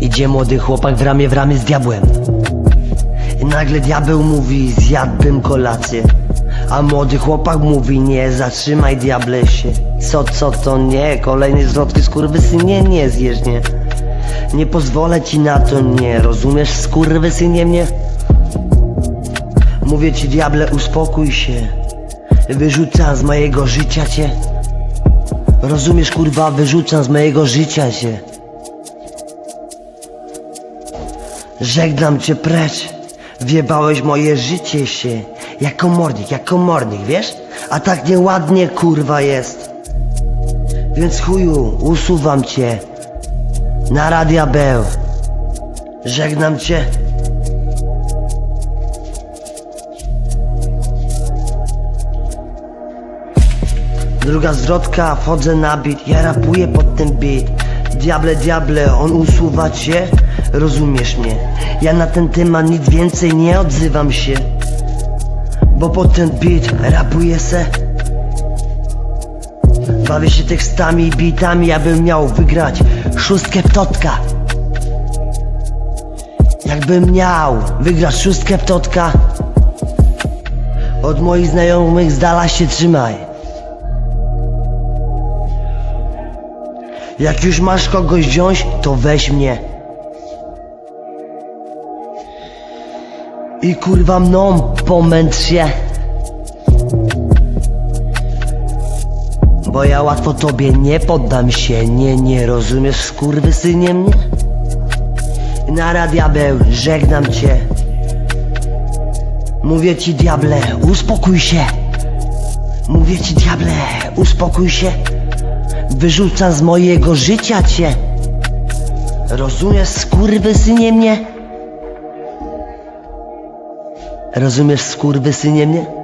Idzie młody chłopak w ramię w ramię z diabłem. Nagle diabeł mówi zjadłbym kolację. A młody chłopak mówi nie, zatrzymaj diable się. Co, co to nie, kolejny zwrotki skurwysynie, nie zjesz, nie. Nie pozwolę ci na to, nie, rozumiesz skurwysynie mnie? Mówię ci diable, uspokój się. Wyrzucam z mojego życia cię. Rozumiesz kurwa wyrzucam z mojego życia cię Żegnam cię precz. Wjebałeś moje życie się. Jak komornik, jak komornik, wiesz? A tak nieładnie kurwa jest. Więc chuju, usuwam cię. Na radia Beł Żegnam cię Druga zwrotka, wchodzę na bit Ja rapuję pod ten beat. Diable, diable, on usuwa cię? Rozumiesz mnie? Ja na ten temat nic więcej nie odzywam się. Bo pod ten beat rapuję se. Bawię się tekstami i beatami Abym miał wygrać szóstkę w totka Jakbym miał wygrać szóstkę w totka Od moich znajomych z dala się trzymaj Jak już masz kogoś wziąć, to weź mnie. I kurwa mną pomęcz się. Bo ja łatwo tobie nie poddam się, nie, nie rozumiesz skurwysynie mnie? Nara diabeł, żegnam cię. Mówię ci diable, uspokój się. Mówię ci diable, uspokój się. Wyrzucam z mojego życia cię Rozumiesz skurwysynie mnie? Rozumiesz skurwysynie mnie?